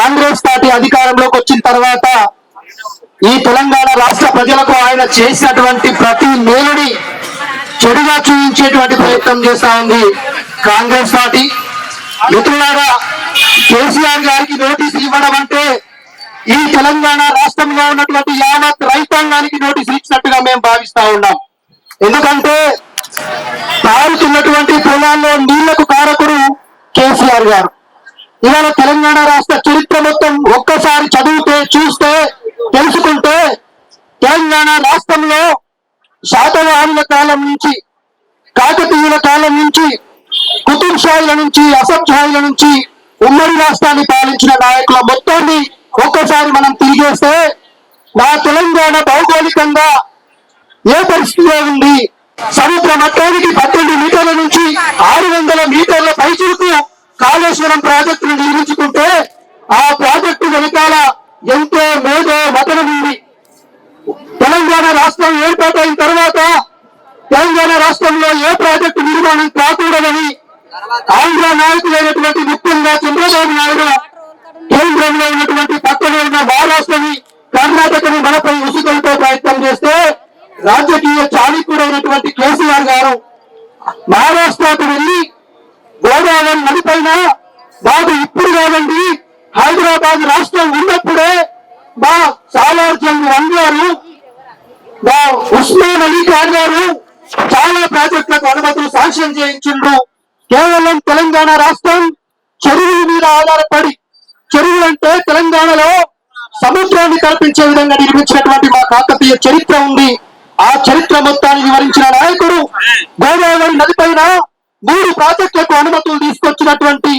Congress party అధికారంలోకి వచ్చిన తర్వాత ఈ తెలంగాణ రాష్ట్ర ప్రజలకు ఆయన చేసినటువంటి ప్రతి మేలుని చెడుగా చూపించేటువంటి ప్రయత్నం చేస్తా ఉంది కాంగ్రెస్ పార్టీ. మిత్రులారా కేసీఆర్ గారికి నోటీసులు ఇవ్వడం అంటే ఈ తెలంగాణ రాష్ట్రంలో ఉన్నటువంటి యావత్ రైతాంగానికి నోటీసులు ఇచ్చినట్టుగా మేము భావిస్తా ఉన్నాం. ఎందుకంటే పారుతున్నటువంటి పొలాల్లో నీళ్ళకు కారకుడు కేసీఆర్ గారు. ఇవాళ తెలంగాణ రాష్ట్ర చరిత్ర మొత్తం ఒక్కసారి చదివితే చూస్తే తెలుసుకుంటే తెలంగాణ రాష్ట్రంలో శాతవాహనుల కాలం నుంచి కాకతీయుల కాలం నుంచి కుతుబ్ షాయిల నుంచి అసఫ్ షాయిల నుంచి ఉమ్మడి రాష్ట్రాన్ని పాలించిన నాయకుల మొత్తాన్ని ఒక్కసారి మనం తిరిగేస్తే నా తెలంగాణ భౌగోళికంగా ఏ పరిస్థితిలో ఉంది? సముద్ర మొత్తానికి పద్దెనిమిది మీటర్ల నుంచి ఆరు వందల మీటర్ల పైచులకు కాళేశ్వరం ప్రాజెక్టును నిర్మించుకుంటే ఆ ప్రాజెక్టు వెనకాల ఎంతో మేధో మతనం ఉంది. రాష్ట్రంలో ఏ ప్రాజెక్టు నిర్మాణం కాకూడదని ఆంధ్ర నాయకులైనటువంటి ముఖ్యంగా చంద్రబాబు నాయుడు కేంద్రంలో ఉన్నటువంటి పక్కన ఉన్న మహారాష్ట్రని కర్ణాటకని మనపై ఉసుకలతో ప్రయత్నం చేస్తే రాజకీయ చాణిక్యుడైనటువంటి కేసీఆర్ గారు మహారాష్ట్రకు వెళ్ళి గోదావరి నదిపైన బాబు ఇప్పుడు కాదండి హైదరాబాద్ రాష్ట్రం ఉన్నప్పుడే మా సాలార్జంగ్ వన్ గారు మా ఉస్మాన్ అలీ ఖాన్ గారు చాలా ప్రాజెక్టులకు అనుమతులు శాంక్షన్ చేయించిండ్రు. కేవలం తెలంగాణ రాష్ట్రం చెరువుల మీద ఆధారపడి చెరువులు అంటే తెలంగాణలో సముద్రాన్ని కల్పించే విధంగా నిర్మించినటువంటి మా కాకతీయ చరిత్ర ఉంది. ఆ చరిత్ర మొత్తాన్ని వివరించిన నాయకుడు గోదావరి నదిపైన మూడు ప్రాజెక్టులకు అనుమతులు తీసుకొచ్చినటువంటి